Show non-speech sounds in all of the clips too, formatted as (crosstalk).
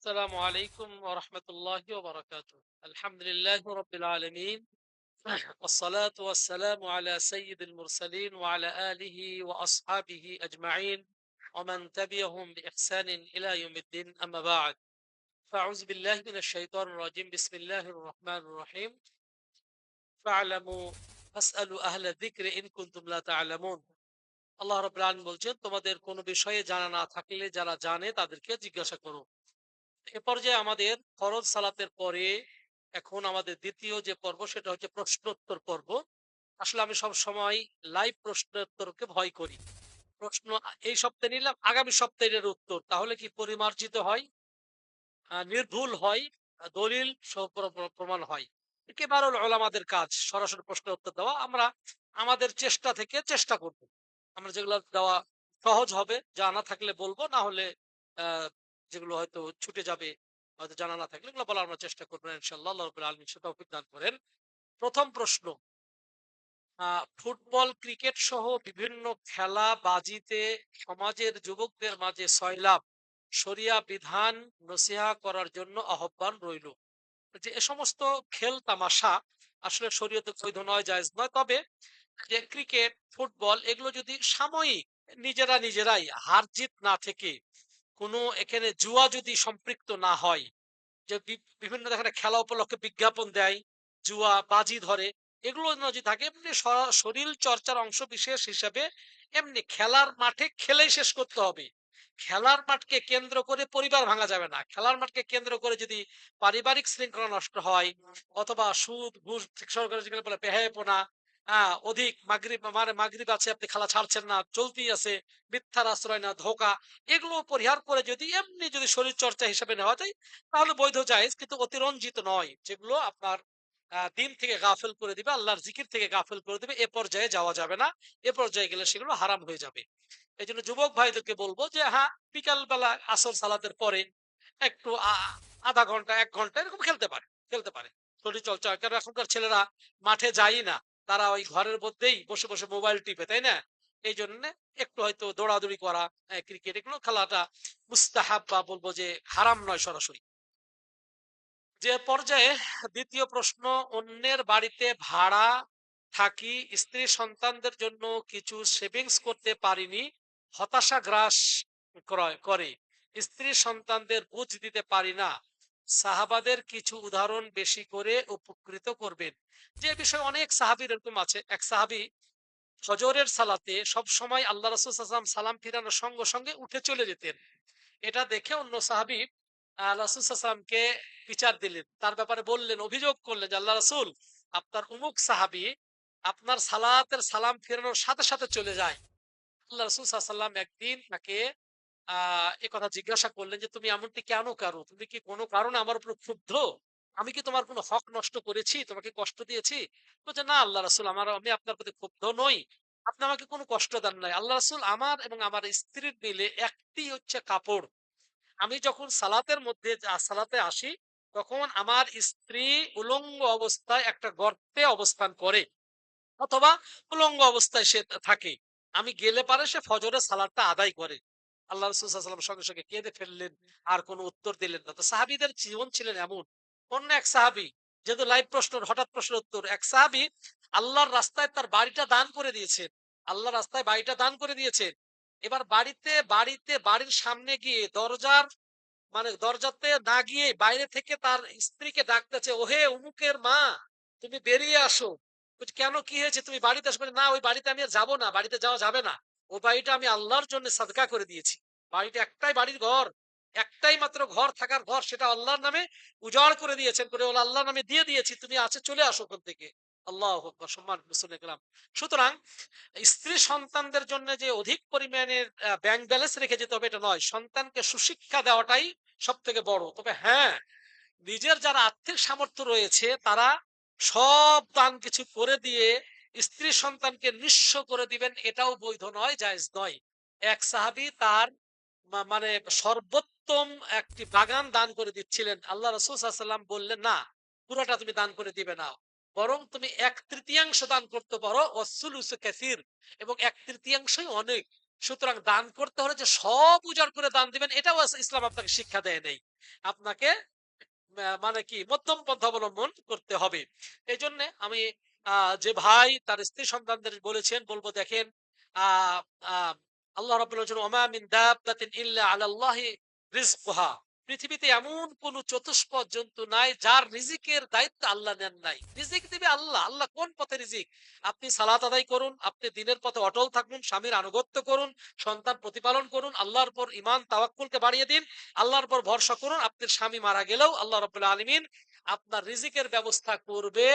السلام عليكم ورحمة الله وبركاته الحمد لله رب العالمين (clears throat) والصلاة والسلام على سيد المرسلين وعلى آله وأصحابه أجمعين ومن تبعهم بإحسان إلى يوم الدين أما بعد فأعوذ بالله من الشيطان الرجيم بسم الله الرحمن الرحيم فاعلموا فاسألوا أهل الذكر إن كنتم لا تعلمون আল্লাহ রব্বুল আলামিন বলছেন তোমাদের কোনো বিষয়ে জানা না থাকলে যারা জানে তাদেরকে জিজ্ঞাসা করো এ পর্যায়ে আমাদের ফরজ সালাতের পরে এখন আমাদের দ্বিতীয় যে পর্ব, সেটা হচ্ছে প্রশ্নোত্তর পর্ব। আসলে আমি সব সময় লাইভ প্রশ্নোত্তরকে ভয় করি। প্রশ্ন এই সপ্তাহে নিলাম, আগামী সপ্তাহের উত্তর। তাহলে কি পরিমার্জিত হয়? নির্ভুল হয়? দলিল প্রমাণ হয়। একেবারে ওলামাদের কাজ, সরাসরি প্রশ্ন উত্তর দেওয়া। আমরা আমাদের চেষ্টা থেকে চেষ্টা করব। আমরা যেগুলো দেওয়া সহজ হবে, জানা থাকলে বলব, না হলে যেগুলো হয়তো ছুটে যাবে, হয়তো জানা না থাকলে এগুলো বলার আমরা চেষ্টা করব ইনশাল্লাহ রবুল আলমী সেটা দান করেন। প্রথম প্রশ্ন ফুটবল, ক্রিকেট সহ বিভিন্ন খেলা বাজিতে সমাজের যুবকদের মাঝে সয়লাভ শরিয়া বিধান নসিহা করার জন্য আহ্বান রইল। যে এ সমস্ত খেল তামাশা আসলে শরীয়তে বৈধ নয়, জায়েজ নয়। তবে যে ক্রিকেট, ফুটবল এগুলো যদি সাময়িক নিজেরা নিজেরাই হার জিত না থেকে কোনো এখানে জুয়া যদি সম্পৃক্ত না হয়, যে বিভিন্ন এখানে খেলা উপলক্ষে বিজ্ঞাপন দেয়, জুয়া, বাজি ধরে, এগুলো যদি থাকে, এমনি শরীর চর্চার অংশ বিশেষ হিসেবে এমনি খেলার মাঠে খেলেই শেষ করতে হবে। খেলার মাঠকে কেন্দ্র করে পরিবার ভাঙা যাবে না। খেলার মাঠকে কেন্দ্র করে যদি পারিবারিক শৃঙ্খলা নষ্ট হয়, অথবা সুদ, ঘুষ, সরকারি অধিক মাগরিব মানে মাগরিব আছে, আপনি খেলা ছাড়ছেন না, চলতেই আছে, মিথ্যার আশ্রয় না, ধোকা, এগুলো পরিহার করে যদি এমনি যদি শরীর চর্চা হিসেবে নেওয়া যায়, তাহলে বৈধ জায়েজ, কিন্তু অতিরঞ্জিত নয়, যেগুলো আপনার দিন থেকে গাফেল করে দিবে, আল্লাহর জিকির থেকে গাফেল করে দিবে, এ পর্যায়ে যাওয়া যাবে না, এ পর্যায়ে গেলে সেগুলো হারাম হয়ে যাবে। এই জন্য যুবক ভাইদেরকে বলব যে হ্যাঁ বিকাল বেলা আসর সালাতের পরে একটু আধা ঘণ্টা, এক ঘণ্টা এরকম খেলতে পারে খেলতে পারে। শরীর চর্চা, কারণ এখনকার ছেলেরা মাঠে যায় না। তারা ওই ঘরের মধ্যেই বসে বসে মোবাইল টিপে, তাই না? এই জন্য একটু হয়তো দৌড়াদৌড়ি করা ক্রিকেট এগুলো খেলাটা মুস্তাহাব বা বলব যে হারাম নয় সরাসরি। যে পর্যায়ে দ্বিতীয় প্রশ্ন, অন্যের বাড়িতে ভাড়া থাকি স্ত্রী সন্তানদের জন্য কিছু সেভিংস করতে পারিনি, হতাশা গ্রাস করে। স্ত্রী সন্তানদের বুঝ দিতে পারি না সাহাবাদের কিছু উদাহরণ বেশি করে উপকৃত করবেন। যে বিষয়ে অনেক সাহাবির এরকম আছে। এক সাহাবি ফজরের সালাতে সব সময় আল্লাহ রাসূল সালাম ফিরানোর সঙ্গে সঙ্গে উঠে চলে যেতেন। এটা দেখে অন্য সাহাবি আহ, রাসূল সাল্লাল্লাহু আলাইহি ওয়াসাল্লামকে বিচার দিলেন। তার ব্যাপারে বললেন অভিযোগ করলেন যে আল্লাহ রাসূল আপনার উমুক সাহাবি আপনার সালাতের সালাম ফেরানোর সাথে সাথে চলে যায়। আল্লাহ রাসূল আলাইহি একদিন তাকে এ কথা জিজ্ঞাসা করলেন যে, তুমি এমনটি কেন কারও? তুমি কি কোনো কারণে আমার উপর ক্ষুব্ধ? আমি কি তোমার কোনো হক নষ্ট করেছি? তোমাকে কষ্ট দিয়েছি? বলছে, না, আল্লাহ রাসূল, আমার, আমি আপনার প্রতি ক্ষুব্ধ নই। আপনি আমাকে কোনো কষ্ট দেন নাই। আল্লাহ রাসূল আমার এবং আমার স্ত্রীর মিলে একটি হচ্ছে কাপড়। আমি যখন সালাতের মধ্যে সালাতে আসি, তখন আমার স্ত্রী উলঙ্গ অবস্থায় একটা গর্তে অবস্থান করে। অথবা উলঙ্গ অবস্থায় সে থাকে। আমি গেলে পারে সে ফজরের সালাদটা আদায় করে। আল্লাহ রসুল্লাহাম সঙ্গে সঙ্গে কেঁদে ফেললেন, আর কোনো উত্তর দিলেন না। তো সাহাবিদের জীবন ছিলেন এমন, অন্য এক সাহাবি যেহেতু লাইভ প্রশ্ন হঠাৎ প্রশ্ন উত্তর, এক সাহাবি আল্লাহর রাস্তায় তার বাড়িটা দান করে দিয়েছেন। আল্লাহর রাস্তায় বাড়িটা দান করে দিয়েছেন। এবার বাড়িতে বাড়িতে, বাড়ির সামনে গিয়ে দরজার মানে দরজাতে না গিয়ে বাইরে থেকে তার স্ত্রীকে ডাকতেছে, ওহে উমুকের মা, তুমি বেরিয়ে আসো। কেন? কি হয়েছে? তুমি বাড়িতে আসবে না, ওই বাড়িতে আমি আর যাব না, বাড়িতে যাওয়া যাবে না। ও বাড়িটা আমি আল্লাহর জন্য সাদকা করে দিয়েছি। বাড়িটা একটাই বাড়ির ঘর, একটাই মাত্র ঘর থাকার ঘর, সেটা আল্লাহর নামে উজাড় করে দিয়েছেন করে ওলা আল্লাহর নামে দিয়ে দিয়েছি। তুমি আছে, চলে আসো ওখান থেকে। আল্লাহ সম্মান সুতরাং স্ত্রী সন্তানদের জন্য যে অধিক পরিমাণের ব্যাংক ব্যালেন্স রেখে যেতে হবে, এটা নয়। সন্তানকে সুশিক্ষা দেওয়াটাই সব থেকে বড়। তবে হ্যাঁ নিজের যারা আর্থিক সামর্থ্য রয়েছে, তারা সব দান কিছু করে দিয়ে স্ত্রী সন্তানকে নিঃস্ব করে দিবেন, এটাও বৈধ নয়, জায়েজ নয়। এক সাহাবি তার মানে সর্বোত্তম একটি বাগান দান করে দিচ্ছিলেন। আল্লাহ রসুল সাল্লাম বললেন, না, পুরোটা তুমি দান করে দিবে না। বরং তুমি এক তৃতীয়াংশ দান করতে পারো অসুলুসু কাসির, এবং এক তৃতীয়াংশই অনেক। সুতরাং দান করতে হলে যে সব উজাড় করে দান দিবেন, এটাও ইসলাম আপনাকে শিক্ষা দেয় নেই। আপনাকে মানে কি, মধ্যম পন্থা অবলম্বন করতে হবে। এই আমি যে ভাই তার স্ত্রী সন্তানদের বলেছেন, বলব দেখেন আল্লাহ আলাল্লাহি রিজকুহা পৃথিবীতে এমন কোন চতুষ্পদ জন্তু নাই যার রিজিকের দায়িত্ব আল্লাহ নেন নাই। রিজিক দিবে আল্লাহ। আল্লাহ কোন পথে রিজিক? আপনি সালাত আদায় করুন, আপনি দিনের পথে অটল থাকুন, স্বামীর আনুগত্য করুন, সন্তান প্রতিপালন করুন, আল্লাহর পর ইমান তাওয়াক্কুলকে বাড়িয়ে দিন, আল্লাহর পর ভরসা করুন, আপনার স্বামী মারা গেলেও আল্লাহ রাব্বুল আলামিন আপনার রিজিকের ব্যবস্থা করবে।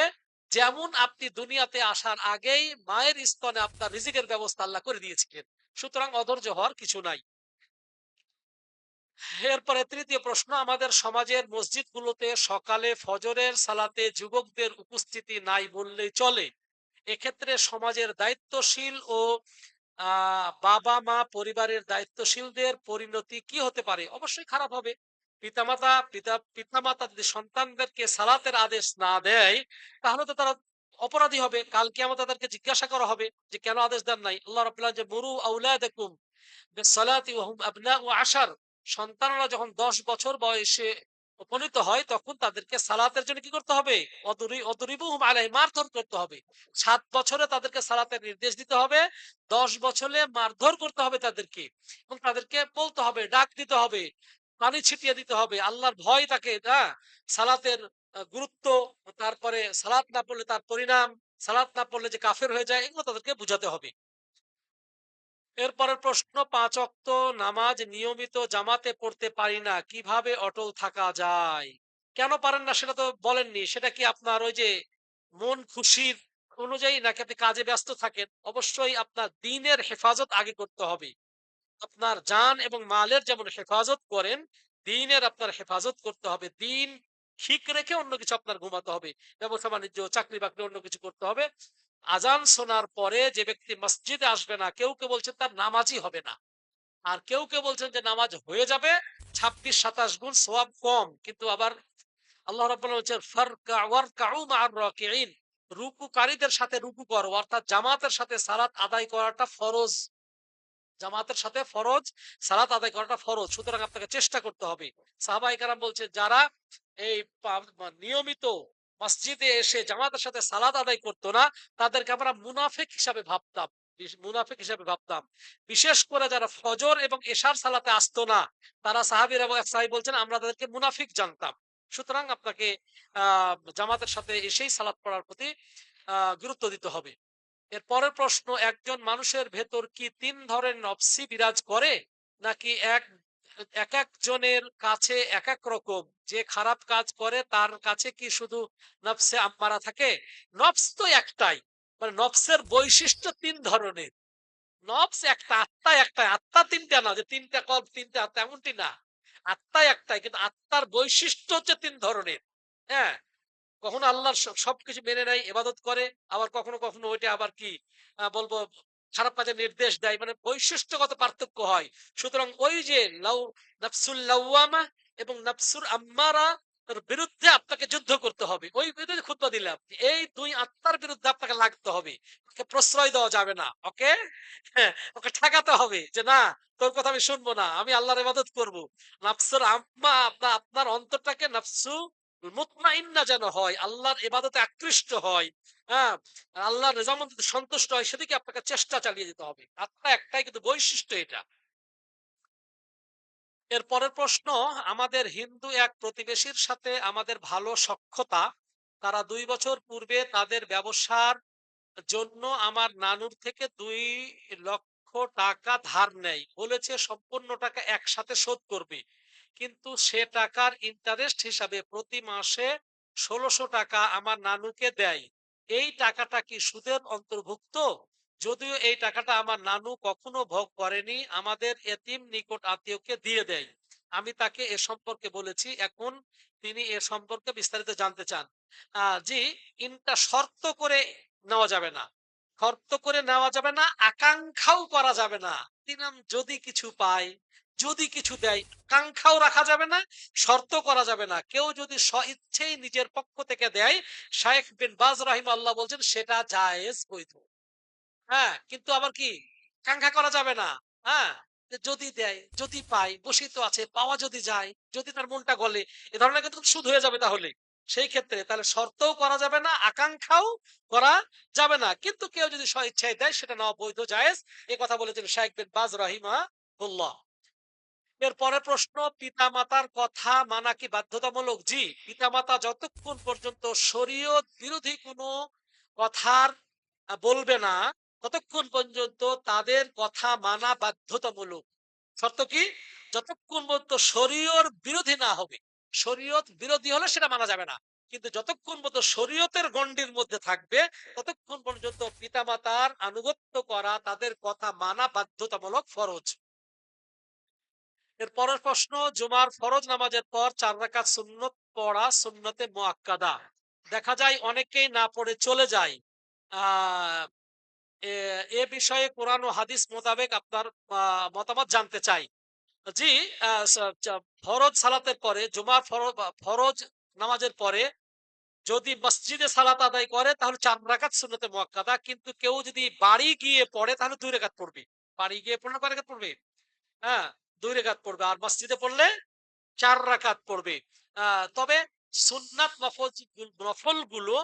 যেমন আপনি দুনিয়াতে আসার আগেই মায়ের স্তনে আপনার রিজিকের ব্যবস্থা আল্লাহ করে দিয়েছিলেন। সুতরাং অধৈর্য হওয়ার কিছু নাই। এরপরে তৃতীয় প্রশ্ন, আমাদের সমাজের মসজিদগুলোতে সকালে ফজরের সালাতে যুবকদের উপস্থিতি নাই বললেই চলে। এক্ষেত্রে সমাজের দায়িত্বশীল ও বাবা মা পরিবারের দায়িত্বশীলদের পরিণতি কি হতে পারে? অবশ্যই খারাপ হবে। পিতামাতা, পিতা, পিতামাতা যদি সন্তানদেরকে সালাতের আদেশ না দেয়, তাহলে তো তারা অপরাধী হবে। কালকে আমাদের তাদেরকে জিজ্ঞাসা করা হবে যে, কেন আদেশ দেন নাই? আল্লাহ রাব্বুল যে মুরু আউলাদাকুম বিসসালাতি ওয়া হুম আবনাউ আশার। সন্তানরা যখন দশ বছর বয়সে উপনীত হয়, তখন তাদেরকে সালাতের জন্য কি করতে হবে? অদরি, অদরিবুহুম আলাইহি মারধর করতে হবে। সাত বছরে তাদেরকে সালাতের নির্দেশ দিতে হবে, দশ বছরে মারধর করতে হবে তাদেরকে এবং তাদেরকে বলতে হবে, ডাক দিতে হবে। পানি ছিটিয়ে দিতে হবে। আল্লাহর ভয় তাকে হ্যাঁ সালাতের গুরুত্ব, তারপরে সালাত না পড়লে তার পরিণাম, সালাত না পড়লে যে কাফের হয়ে যায়, এগুলো তাদেরকে বুঝাতে হবে। এরপরের প্রশ্ন, পাঁচ অক্ত নামাজ নিয়মিত জামাতে পড়তে পারি না, কীভাবে অটল থাকা যায়? কেন পারেন না সেটা তো বলেননি। সেটা কি আপনার ওই যে মন খুশির অনুযায়ী নাকি আপনি কাজে ব্যস্ত থাকেন? অবশ্যই আপনার দিনের হেফাজত আগে করতে হবে। আপনার জান এবং মালের যেমন হেফাজত করেন, দিনের আপনার হেফাজত করতে হবে। দিন ঠিক রেখে অন্য কিছু আপনার ঘুমাতে হবে। ব্যবসা বাণিজ্য চাকরি বাকরি অন্য কিছু করতে হবে। আজান শোনার পরে যে ব্যক্তি মসজিদে আসবে না, কেউ কেউ বলছেন তার নামাজই হবে না। আর কেউ কেউ বলছেন যে নামাজ হয়ে যাবে, ছাব্বিশ সাতাশ গুণ সোয়াব কম। কিন্তু আবার আল্লাহ রুকুকারীদের সাথে রুকু করো, অর্থাৎ জামাতের সাথে সালাত আদায় করাটা ফরজ। জামাতের সাথে ফরজ, সালাত আদায় করাটা ফরজ। সুতরাং আপনাকে চেষ্টা করতে হবে। সাহাবাই কারাম বলছে যারা এই নিয়মিত মসজিদে এসে জামাতের সাথে সালাত আদায় করতো না, তাদেরকে আমরা মুনাফিক হিসাবে ভাবতাম মুনাফিক হিসাবে ভাবতাম। বিশেষ করে যারা ফজর এবং এশার সালাতে আসতো না, তারা সাহাবির এবং এক সাহাবী বলছেন, আমরা তাদেরকে মুনাফিক জানতাম। সুতরাং আপনাকে, আহ, জামাতের সাথে এসেই সালাত পড়ার প্রতি গুরুত্ব দিতে হবে। এর পরের প্রশ্ন, একজন মানুষের ভেতর কি তিন ধরনের নফসি বিরাজ করে, নাকি এক এক একজনের কাছে এক এক রকম? যে খারাপ কাজ করে, তার কাছে কি শুধু নফসে আম্মারা থাকে? নফস তো একটাই মানে নফসের বৈশিষ্ট্য তিন ধরনের। নফস একটা আত্মা একটা আত্মা তিনটা না, যে তিনটা কল্প, তিনটা আত্মা এমনটি না। আত্মা একটাই, কিন্তু আত্মার বৈশিষ্ট্য হচ্ছে তিন ধরনের। হ্যাঁ? কখনো আল্লাহর সবকিছু মেনে নেয় এবাদত করে আবার কখনো কখনো ওইটা আবার কি বলব খারাপ কাজে নির্দেশ দেয় মানে বৈশিষ্ট্যগত পার্থক্য হয়। সুতরাং ওই যে লাউ নাফসুল লাওয়ামা এবং নাফসুর আম্মারা এর বিরুদ্ধে আপনাকে যুদ্ধ করতে হবে। ওই বিরুদ্ধে খুতবা দিলাম এই দুই আত্মার বিরুদ্ধে আপনাকে লাগতে হবে। ওকে প্রশ্রয় দেওয়া যাবে না ওকে? হ্যাঁ, ওকে ঠেকাতে হবে যে না তোর কথা আমি শুনব না আমি আল্লাহর ইবাদত করব। নাফসুর আম্মা আপনার অন্তরটাকে নাফসু মুতমাইন্না যেন হয়, আল্লাহর ইবাদতে আকৃষ্ট হয় হ্যাঁ? আর আল্লাহর রেজামন্দিতে সন্তুষ্ট হয়, সেদিকে আপনাকে চেষ্টা চালিয়ে যেতে হবে। আত্মা একটাই কিন্তু বৈশিষ্ট্য এটা। এর পরের প্রশ্ন, আমাদের হিন্দু এক প্রতিবেশীর সাথে আমাদের ভালো সখ্যতা, তারা দুই বছর পূর্বে তাদের ব্যবসার জন্য আমার নানুর থেকে দুই লক্ষ টাকা ধার নেয়, বলেছে সম্পূর্ণ টাকা একসাথে শোধ করবে। কিন্তু সে টাকার ইন্টারেস্ট হিসাবে প্রতি মাসে ষোলোশো টাকা আমার নানুকে দেয়। এই টাকাটা কি সুদের অন্তর্ভুক্ত? যদিও এই টাকাটা আমার নানু কখনো ভোগ করেনি, আমাদের এতিম নিকট আত্মীয়কে দিয়ে দেয়। আমি তাকে এ সম্পর্কে বলেছি, এখন তিনি এ সম্পর্কে বিস্তারিত জানতে চান। জি, ইনটা শর্ত করে নেওয়া যাবে না। শর্ত করে নেওয়া যাবে না, আকাঙ্ক্ষাও করা যাবে না। দিনাম যদি কিছু পায় যদি কিছু দেয় আকাঙ্ক্ষাও রাখা যাবে না শর্ত করা যাবে না। কেউ যদি স্ব ইচ্ছেই নিজের পক্ষ থেকে দেয়, শায়েখ বিন বাজ রাহিম আল্লাহ বলছেন, সেটা জায়েজ বৈধ। হ্যাঁ কিন্তু আবার কি? আকাঙ্ক্ষা করা যাবে না। হ্যাঁ যদি দেয়, যদি পাই বসেই তো আছে, পাওয়া যদি যায়, যদি তার মনটা গলে, এ ধরনের কিন্তু সুদ হয়ে যাবে তাহলে। সেই ক্ষেত্রে তাহলে শর্তও করা যাবে না, আকাঙ্ক্ষাও করা যাবে না। কিন্তু কেউ যদি স্বইচ্ছায় দেয়, সেটা নেওয়া বৈধ, জায়েজ। এ কথা বলেছেন শাইখ বিন বাজ রাহিমা এর পরের প্রশ্ন পিতা মাতার কথা মানা কি বাধ্যতামূলক? জি পিতা মাতা যতক্ষণ পর্যন্ত শরীয়ত বিরোধী কোনো কথার বলবে না, ততক্ষণ পর্যন্ত তাদের কথা মানা বাধ্যতামূলক। শর্ত কি? যতক্ষণ পর্যন্ত শরীয়র বিরোধী না হবে, শরীয়ত বিরোধী হলে সেটা মানা যাবে না। কিন্তু যতক্ষণ পর্যন্ত শরীয়তের গণ্ডির মধ্যে থাকবে, ততক্ষণ পর্যন্ত পিতামাতার আনুগত্য করা, তাদের কথা মানা বাধ্যতামূলক ফরজ। এর পরের প্রশ্ন, জুমার ফরজ নামাজের পর চার রাকাত সুন্নত পড়া সুন্নতে মুআক্কাদা। দেখা যায় অনেকেই না পড়ে চলে যায়। এ- বিষয়ে কোরআন ও হাদিস মোতাবেক আপনার মতামত জানতে চাই। জি ফরজ সালাতের পরে, জুমার ফরজ নামাজের পরে যদি মসজিদে সালাত আদায় করে, তাহলে চার রাকাত সুন্নতে মুআক্কাদা। কিন্তু কেউ যদি বাড়ি গিয়ে পড়ে, তাহলে দুই রাকাত পড়বে। বাড়ি গিয়ে পড়লে কয় রাকাত পড়বে? হ্যাঁ দুই রেখাত পড়বে আর মসজিদে পড়লে চার রাকাত পড়বে। তবে সুন্নাত নফলগুলো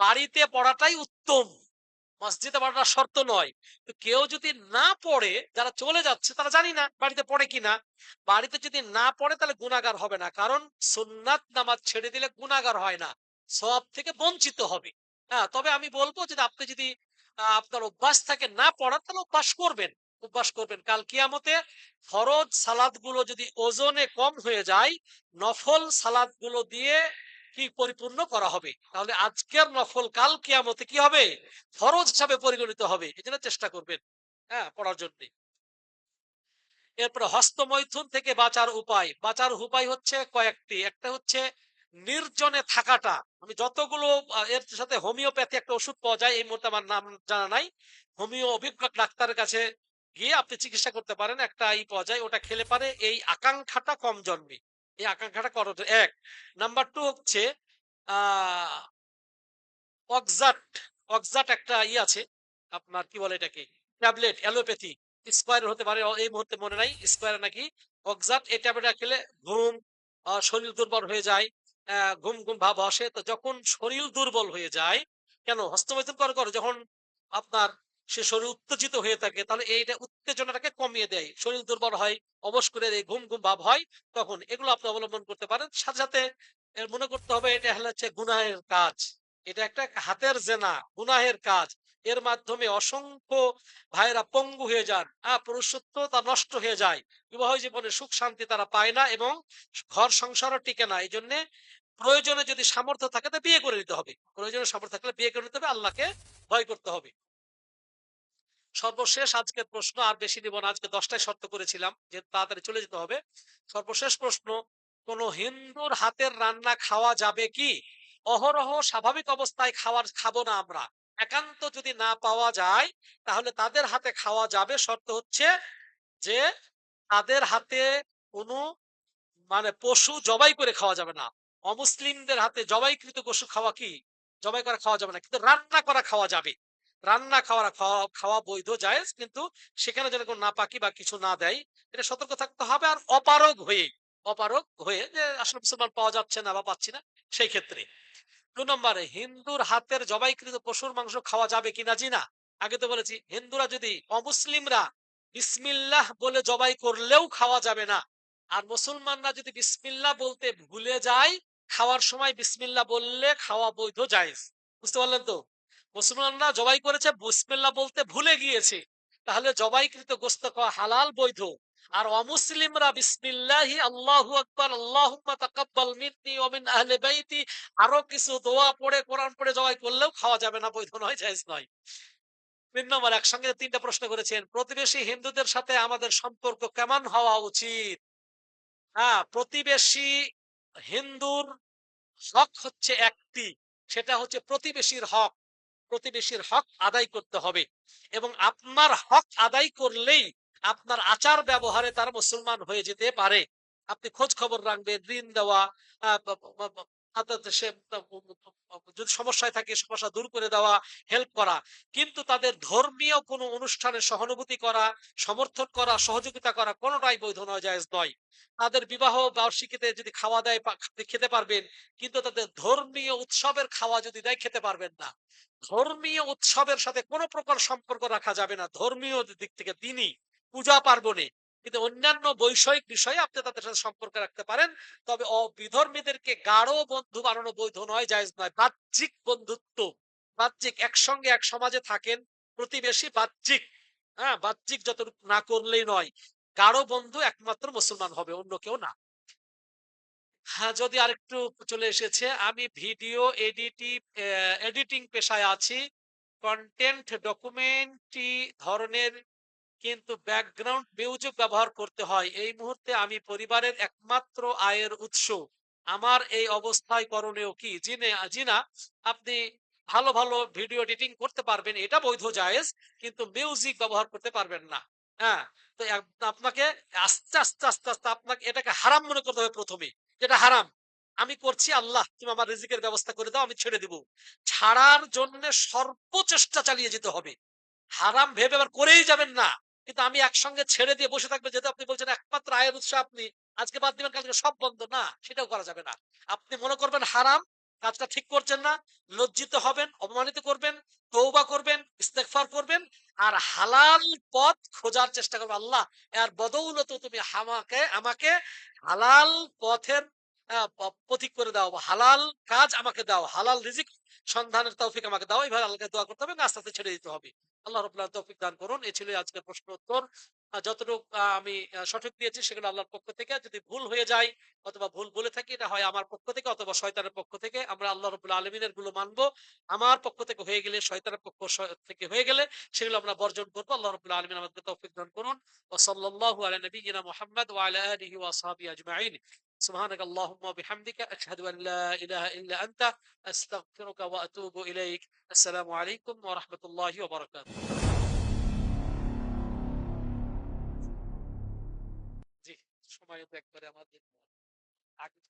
বাড়িতে পড়াটাই উত্তম। মসজিদে পড়াটা শর্ত নয়। তো কেউ যদি না পড়ে, যারা চলে যাচ্ছে, তারা জানি না বাড়িতে পড়ে কিনা। বাড়িতে যদি না পড়ে, তাহলে গুণাগার হবে না। কারণ সুন্নাত নামাজ ছেড়ে দিলে গুণাগার হয় না। সব থেকে বঞ্চিত হবে। হ্যাঁ তবে আমি বলব যে আপনি যদি আপনার অভ্যাস থাকে না পড়ার, তাহলে অভ্যাস করবেন। অভ্যাস করবেন। কাল কিয়ামতে ফরজ সালাদগুলো যদি ওজনে কম হয়ে যায়, নফল সালাদগুলো দিয়ে কি পরিপূর্ণ করা হবে? তাহলে আজকের নফল কাল কিয়ামতে কি হবে? ফরজ হিসাবে পরিগণিত হবে। এই চেষ্টা করবেন হ্যাঁ পড়ার জন্য। এরপরে হস্তমৈথুন থেকে বাঁচার উপায়। বাঁচার উপায় হচ্ছে কয়েকটি। একটা হচ্ছে নির্জনে থাকাটা। আমি যতগুলো এর সাথে হোমিওপ্যাথি একটা ওষুধ পাওয়া যায়, এই মুহূর্তে আমার নাম জানা নাই। হোমিও অভিজ্ঞ ডাক্তারের কাছে গিয়ে আপনি চিকিৎসা করতে পারেন, একটা ই পাওয়া যায়, ওটা খেলে পারে, এই আকাঙ্ক্ষাটা কম জন্মে। এই আকাঙ্ক্ষাটা করো এক, নাম্বার টু হচ্ছে অক্সাট অক্সাট একটা ই আছে, আপনার কি বলে এটাকে? ট্যাবলেট, অ্যালোপ্যাথি স্কোয়ার হতে পারে, এই মুহূর্তে মনে নাই স্কোয়ার নাকি? অক্সাট, এই ট্যাবলেট খেলে ঘুম শরীর দুর্বল হয়ে যায় ঘুম ঘুম ভাব আসে। তো যখন শরীর দুর্বল হয়ে যায়, কেন? হস্তমৈথুন করে করে যখন আপনার সে শরীর উত্তেজিত হয়ে থাকে, তাহলে এইটা উত্তেজনাটাকে কমিয়ে দেয়। শরীর দুর্বল হয়, অবশ করে দেয়, ঘুম ঘুম ভাব হয়, তখন এগুলো আপনি অবলম্বন করতে পারেন। সাথে সাথে মনে করতে হবে, এটা হচ্ছে গুনাহের কাজ। এটা একটা হাতের জেনা, গুনাহের কাজ। এর মাধ্যমে অসংখ্য ভাইরা পঙ্গু হয়ে যান। আহ, পুরুষত্ব তা নষ্ট হয়ে যায়। বিবাহ জীবনে সুখ শান্তি তারা পায় না এবং ঘর সংসারও টিকে না। এই জন্য প্রয়োজনে যদি সামর্থ্য থাকে তা বিয়ে করে নিতে হবে। প্রয়োজনে সামর্থ্য থাকলে বিয়ে করে নিতে হবে, আল্লাহকে ভয় করতে হবে। সর্বশেষ আজকের প্রশ্ন, আর বেশি নিব না, আজকে দশটায় শর্ত করেছিলাম যে তাড়াতাড়ি চলে যেতে হবে। সর্বশেষ প্রশ্ন, কোন হিন্দুর হাতের রান্না খাওয়া যাবে কি? অহরহ স্বাভাবিক অবস্থায় খাওয়ার, খাব না আমরা। একান্ত যদি না পাওয়া যায়, তাহলে তাদের হাতে খাওয়া যাবে। শর্ত হচ্ছে যে তাদের হাতে কোনো মানে পশু জবাই করে খাওয়া যাবে না। অমুসলিমদের হাতে জবাইকৃত পশু খাওয়া কি? জবাই করা খাওয়া যাবে না। কিন্তু রান্না করা খাওয়া যাবে। রান্না খাওয়া খাওয়া খাওয়া বৈধ জায়েজ, কিন্তু সেখানে যেন কোনো নাপাকি বা কিছু না দেয়, এটা সতর্ক থাকতে হবে আর অপারগ হয়ে অপারগ হয়ে যে আসলে মুসলমান পাওয়া যাচ্ছে না বা পাচ্ছি না, সেই ক্ষেত্রে। দু নম্বরে, হিন্দুর হাতের জবাইকৃত পশুর মাংস খাওয়া যাবে কিনা জি না। আগে তো বলেছি, হিন্দুরা যদি অমুসলিমরা বিসমিল্লাহ বলে জবাই করলেও খাওয়া যাবে না, আর মুসলমানরা যদি বিসমিল্লাহ বলতে ভুলে যায়, খাওয়ার সময় বিসমিল্লাহ বললে খাওয়া বৈধ জায়েজ। বুঝতে পারলেন তো? মুসলমানরা জবাই করেছে, বিসমিল্লাহ বলতে ভুলে গিয়েছে। তাহলে জবাইকৃত গোস্ত খাওয়া হালাল বৈধ। আর অমুসলিমরা বিসমিল্লাহি, আল্লাহু আকবার, আল্লাহুম্মা তাকাব্বাল মিন্নি ওয়া মিন আহলি বাইতি, আরও কিছু দোয়া পড়ে, কোরআন পড়ে জবাই করলেও খাওয়া যাবে না, বৈধ নয়, জায়েজ নয়। তিন নম্বর, একসঙ্গে তিনটা প্রশ্ন করেছেন, প্রতিবেশী হিন্দুদের সাথে আমাদের সম্পর্ক কেমন হওয়া উচিত? হ্যাঁ প্রতিবেশী হিন্দুর হক হচ্ছে একটি, সেটা হচ্ছে প্রতিবেশীর হক। প্রতিবেশীর হক আদায় করতে হবে এবং আপনার হক আদায় করলেই আপনার আচার ব্যবহারে তার মুসলমান হয়ে যেতে পারে। আপনি খোঁজ খবর রাখবেন, ঋণ দেওয়া যদি সমস্যায় থাকে, সমস্যা দূর করে দেওয়া হেল্প করা। কিন্তু তাদের ধর্মীয় কোনো অনুষ্ঠানে সহানুভূতি করা, সমর্থন করা, সহযোগিতা করা কোনোটাই বৈধ নয়, জায়েজ নয়। তাদের বিবাহ বার্ষিকীতে যদি খাওয়া দেয় খেতে পারবেন, কিন্তু তাদের ধর্মীয় উৎসবের খাওয়া যদি দেয়, খেতে পারবেন না। ধর্মীয় উৎসবের সাথে কোনো প্রকার সম্পর্ক রাখা যাবে না। ধর্মীয় দিক থেকে দিনই, পূজা পার্বণে কিন্তু অন্যান্য বৈষয়িক বিষয়ে আপনি তাদের সাথে সম্পর্ক রাখতে পারেন। তবে অবিধর্মীদেরকে গাঢ় বন্ধু বানানো বৈধ নয়, জায়েজ নয়। বাহ্যিক বন্ধুত্ব, বাহ্যিক একসঙ্গে এক সমাজে থাকেন প্রতিবেশী বাহ্যিক হ্যাঁ বাহ্যিক যতটুকু না করলেই নয়। গাঢ় বন্ধু একমাত্র মুসলমান হবে, অন্য কেউ না। হ্যাঁ যদি আরেকটু চলে এসেছে, আমি ভিডিও এডিটিং এডিটিং পেশায় আছি। কন্টেন্ট, ডকুমেন্টারি ধরনের কিন্তু ব্যাকগ্রাউন্ড মিউজিক ব্যবহার করতে হয়। এই মুহূর্তে আমি পরিবারের একমাত্র আয়ের উৎস। আমার এই অবস্থায় করণীয় কি? জিনে, জিনা, আপনি ভালো ভালো ভিডিও এডিটিং করতে পারবেন, এটা বৈধ জায়েজ, কিন্তু মিউজিক ব্যবহার করতে পারবেন না। হ্যাঁ তো আপনাকে আস্তে আস্তে আস্তে আস্তে আপনাকে এটাকে হারাম মনে করতে হবে প্রথমে। যেটা হারাম, আমি করছি আল্লাহ, তুমি আমার রিজিকের ব্যবস্থা করে দাও, আমি ছেড়ে দিব। ছাড়ার জন্য সর্বচেষ্টা চালিয়ে যেতে হবে। হারাম ভেবে আবার করেই যাবেন না। কিন্তু আমি একসঙ্গে ছেড়ে দিয়ে বসে থাকবে যেহেতু আপনি বলছেন একমাত্র আয়ের উৎস আপনি, আজকে বাদ দিবেন, কালকে সব বন্ধ। না, সেটাও করা যাবে না। আপনি মনে করবেন হারাম, কাজটা ঠিক করছেন না, লজ্জিত হবেন, অপমানিত করবেন তৌবা করবেন, ইস্তেগফার করবেন, আর হালাল পথ খোঁজার চেষ্টা করবেন। আল্লাহ, এর বদৌলত তুমি আমাকে আমাকে হালাল পথের পথিক করে দাও হালাল কাজ আমাকে দাও, হালাল রিজিক সন্ধানের তৌফিক আমাকে দাও, এইভাবে আল্লাহকে দোয়া করতে হবে আস্তে আস্তে ছেড়ে দিতে হবে। আল্লাহ রবাহ তৌফিক দান করুন। এ ছিল আজকের প্রশ্ন উত্তর যতটুকু আহ, আমি আহ, সঠিক দিয়েছি সেগুলো আল্লাহর পক্ষ থেকে যদি ভুল হয়ে যায় অথবা ভুল বলে থাকি এটা হয় আমার পক্ষ থেকে অথবা শয়তানের পক্ষ থেকে আমরা আল্লাহ রবুল্লাহ আলমিনের গুলো মানবো আমার পক্ষ থেকে হয়ে গেলে শয়তানের পক্ষ শ- থেকে হয়ে গেলে সেগুলো আমরা বর্জন করবো আল্লাহ রবুল্লাহ আলমিন আমাদেরকে তৌফিক দান করুন ও সাল্লাল্লাহু আলা নবিয়িনা মুহাম্মদ ওয়া আলা আলিহি ওয়া আসহাবিহি আজমাইন سبحانك اللهم وبحمدك أشهد أن لا إله إلا أنت أستغفرك وأتوب إليك السلام عليكم ورحمة الله وبركاته সময় তো একবারে আমাদের আগে